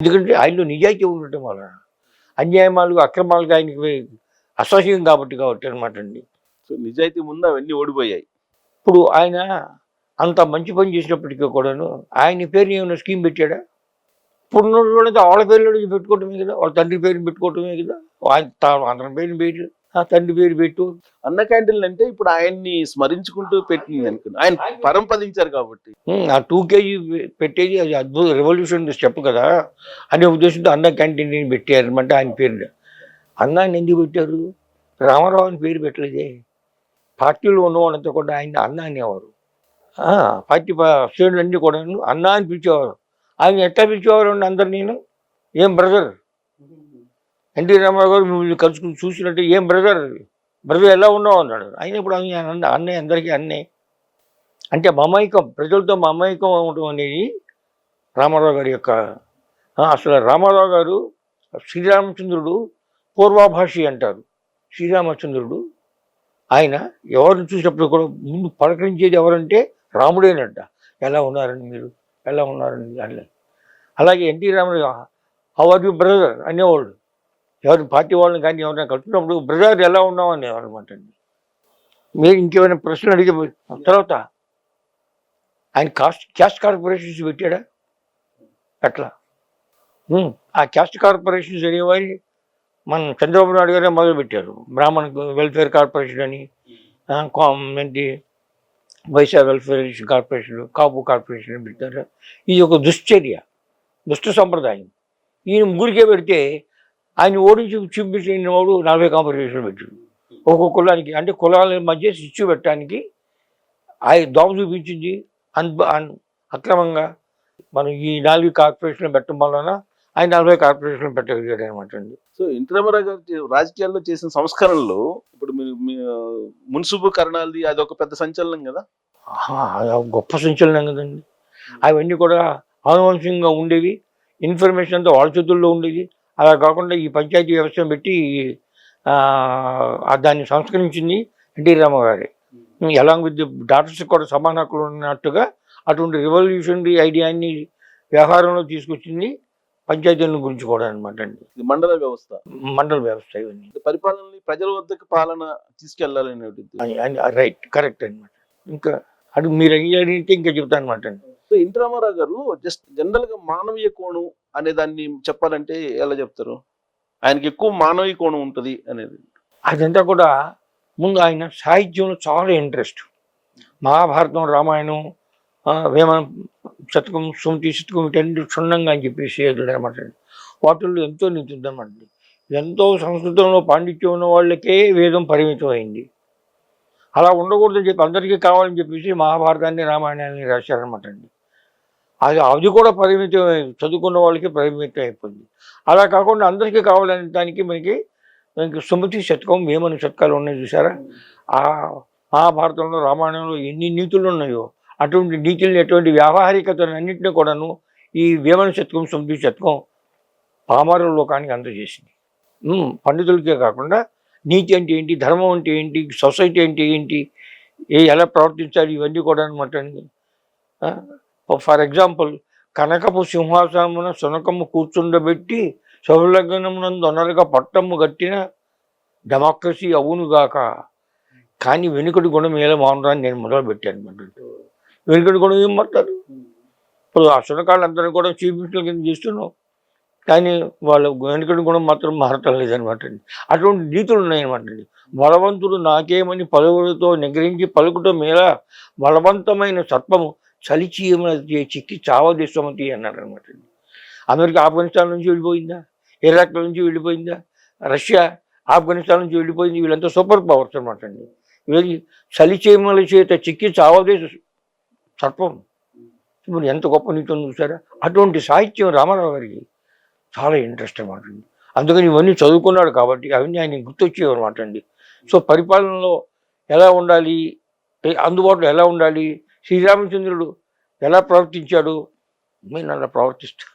ఎందుకంటే ఆయనలో నిజాయితీ ఉండటం వలన అన్యాయమాలు అక్రమాలకు ఆయనకి అసహ్యం కాబట్టి కాబట్టి అనమాట అండి. సో నిజాయితీ ముందు అవన్నీ ఓడిపోయాయి. ఇప్పుడు ఆయన అంత మంచి పని చేసినప్పటికీ కూడాను ఆయన పేరుని ఏమైనా స్కీమ్ పెట్టాడా? ఇప్పుడు ఉన్నటువంటి వాళ్ళ పేర్లు పెట్టుకోవటమే కదా వాళ్ళ తండ్రి పేరుని పెట్టుకోవటమే కదా ఆయన అందరి పేరుని పెట్టు ఆ తండ్రి పేరు పెట్టు. అన్న క్యాంటీన్లు అంటే ఇప్పుడు ఆయన్ని స్మరించుకుంటూ పెట్టింది అనుకున్నా. ఆయన పరంపదించారు కాబట్టి. ఆ టూ కేజీ పెట్టేది అది అద్భుత రెవల్యూషన్ స్టెప్ కదా. అనే ఉద్దేశంతో అన్న క్యాంటీన్ పెట్టారనమాట ఆయన పేరు. అన్నాన్ని ఎందుకు పెట్టారు? రామారావు అని పేరు పెట్టలేదే. పార్టీలో ఉన్నవాళ్ళంతా కూడా ఆయన అన్న అనేవారు. పార్టీ ప- శ్రేణులన్నీ కూడా అన్న అని పిలిచేవారు. ఆయన ఎట్లా పిలిచేవారు అండి అందరు నేను ఏం బ్రదర్ ఎన్టీ రామారావు గారు మిమ్మల్ని కలుసుకుని చూసినట్టు ఏం బ్రదర్? బ్రదర్ ఎలా ఉన్నావు అన్నాడు. అయినప్పుడు ఇప్పుడు అన్న- అన్నయ్య అందరికీ అన్నే. అంటే మమైకం ప్రజలతో మమైకం అవడం అనేది రామారావు గారి యొక్క అసలు రామారావు గారు శ్రీరామచంద్రుడు పూర్వాభాషి అంటారు. శ్రీరామచంద్రుడు ఆయన ఎవరిని చూసినప్పుడు కూడా ముందు పలకరించేది ఎవరంటే రాముడేనంట. ఎలా ఉన్నారండి మీరు? ఎలా ఉన్నారండి? అని అలాగే NT Rama Rao how are you brother? అనేవాళ్ళు. ఎవరి పార్టీ వాళ్ళని కానీ ఎవరైనా కలుసుకున్నప్పుడు బ్రదర్ ఎలా ఉన్నామని అనమాట అండి. మీరు ఇంకేమైనా ప్రశ్నలు అడిగే తర్వాత ఆయన కాస్ట్ క్యాస్ట్ కార్పొరేషన్స్ పెట్టాడా? అట్లా ఆ క్యాస్ట్ కార్పొరేషన్స్ అనేవారి మన చంద్రబాబు నాయుడు గారే మొదలు పెట్టారు. బ్రాహ్మణ వెల్ఫేర్ కార్పొరేషన్ అని ఏంటి Vaishya welfare corporation Kapu corporation అని పెట్టారు. ఇది ఒక దుశ్చర్య దుష్ట సంప్రదాయం. ఈయన ముగ్గురికే పెడితే ఆయన ఓడించి చూపించిన వాడు నలభై కాంపరేషన్ పెట్టాడు. ఒక్కొక్క కులానికి అంటే కులాల మధ్య శిక్షు పెట్టడానికి ఆయన దోమ చూపించింది. అన్ అక్రమంగా మనం ఈ నాలుగు కార్పొరేషన్లు పెట్టడం వలన ఆయన నలభై కార్పొరేషన్లు పెట్టగలిగాడు అనమాట అండి. సో ఎన్టీ రామారావు గారు రాజకీయాల్లో చేసిన సంస్కరణలు ఇప్పుడు మున్సిపు కరణాలది అది ఒక పెద్ద సంచలనం కదా? గొప్ప సంచలనం కదండి. అవన్నీ కూడా ఆనువంశంగా ఉండేవి. ఇన్ఫర్మేషన్ అంతా వాళ్ళ చేతుల్లో ఉండేది. అలా కాకుండా ఈ పంచాయతీ వ్యవస్థను పెట్టి దాన్ని సంస్కరించింది ఎన్టీ రామారావు గారే. ఎలాంగ్ విత్ డాక్టర్స్ కూడా సమాన హక్కులు ఉన్నట్టుగా అటువంటి రివల్యూషనరీ ఐడియాని వ్యవహారంలో తీసుకొచ్చింది పంచాయతీల గురించి కూడా అనమాట అండి. ఇది మండల వ్యవస్థ. మండల వ్యవస్థ ఇవన్నీ పరిపాలనని ప్రజల వద్దకు పాలన తీసుకెళ్ళాలనే రైట్ కరెక్ట్ అనమాట ఇంకా అది మీరు అడిగితే ఇంకా చెప్తాను అనమాట అండి. సో ఎన్టీ రామారావు గారు జస్ట్ జనరల్గా మానవీయ కోణం అనే దాన్ని చెప్పాలంటే ఎలా చెప్తారు? ఆయనకి ఎక్కువ మానవీ కోణం ఉంటుంది అనేది. అదంతా కూడా ముందు ఆయన సాహిత్యంలో చాలా ఇంట్రెస్ట్. మహాభారతం రామాయణం ఆ, వేమన శతకం సుమతి శతకం వీటన్ని క్షుణ్ణంగా అని చెప్పేసి అనమాట వాటిల్లో ఎంతో నీతి ఎంతో సంస్కృతంలో పాండిత్యం ఉన్న వాళ్ళకే వేదం పరిమితం అయింది అలా ఉండకూడదని చెప్పి అందరికీ కావాలని చెప్పేసి మహాభారతాన్ని రామాయణాన్ని రాశారనమాట అండి. అది అది కూడా పరిమితం అయి- చదువుకున్న వాళ్ళకి పరిమితం అయిపోయింది. అలా కాకుండా అందరికీ కావాలనే దానికి మనకి మనకి సుమతి శతకం వేమని శతకాలు ఉన్నాయి చూసారా ఆ మహాభారతంలో రామాయణంలో ఎన్ని నీతులు ఉన్నాయో అటువంటి నీతుల్ని ఎటువంటి వ్యావహారికతను అన్నింటినీ కూడాను ఈ వేమన శతకం సుమతి శతకం పామర లోకానికి అందజేసింది. పండితులకే కాకుండా నీతి అంటే ఏంటి ధర్మం అంటే ఏంటి సొసైటీ అంటే ఏంటి ఏ ఎలా ప్రవర్తించాలి ఇవన్నీ కూడా అనమాట ఫర్ ఎగ్జాంపుల్ కనకపు సింహాసనమున శునకము కూర్చుండబెట్టి సౌలగ్నమునందు అనలుగా పట్టము గట్టిన డెమోక్రసీ అవునుగాక కానీ వెనుకటి గుణం ఏలా మౌనరాన్ని నేను మొదలుపెట్టాను వెనుకటి గుణం ఏం మాట్లాడు? ఇప్పుడు ఆ సునకాళ్ళందరూ కూడా చీఫ్ మినిస్టర్ కింద చేస్తున్నాం కానీ వాళ్ళ వెనుకటి గుణం మాత్రం మారటం లేదనమాట అండి. అటువంటి నీతులు ఉన్నాయన్నమాట అండి. బలవంతుడు నాకేమని పలువురితో నిగ్రహించి పలుకుట మేళ బలవంతమైన సర్పము చలిచీయమున చిక్కి చావ దేశమతి అన్నాడు అనమాట అమెరికా ఆఫ్ఘనిస్తాన్ నుంచి వెళ్ళిపోయిందా? ఇరాక్ నుంచి వెళ్ళిపోయిందా? రష్యా ఆఫ్ఘనిస్తాన్ నుంచి వెళ్ళిపోయింది? వీళ్ళంతా సూపర్ పవర్స్ అనమాట అండి. వీళ్ళకి చలిచీమల చేత చిక్కి చావదే సర్పం. ఇప్పుడు ఎంత గొప్ప నీతి చూసారా? అటువంటి సాహిత్యం రామారావు గారికి చాలా ఇంట్రెస్ట్ అనమాట అండి. అందుకని ఇవన్నీ చదువుకున్నాడు కాబట్టి అవన్నీ ఆయన గుర్తొచ్చేవి అనమాట అండి. సో పరిపాలనలో ఎలా ఉండాలి? అందుబాటులో ఎలా ఉండాలి? శ్రీరామచంద్రుడు ఎలా ప్రవర్తించాడు? మీరు అలా ప్రవర్తిస్తాను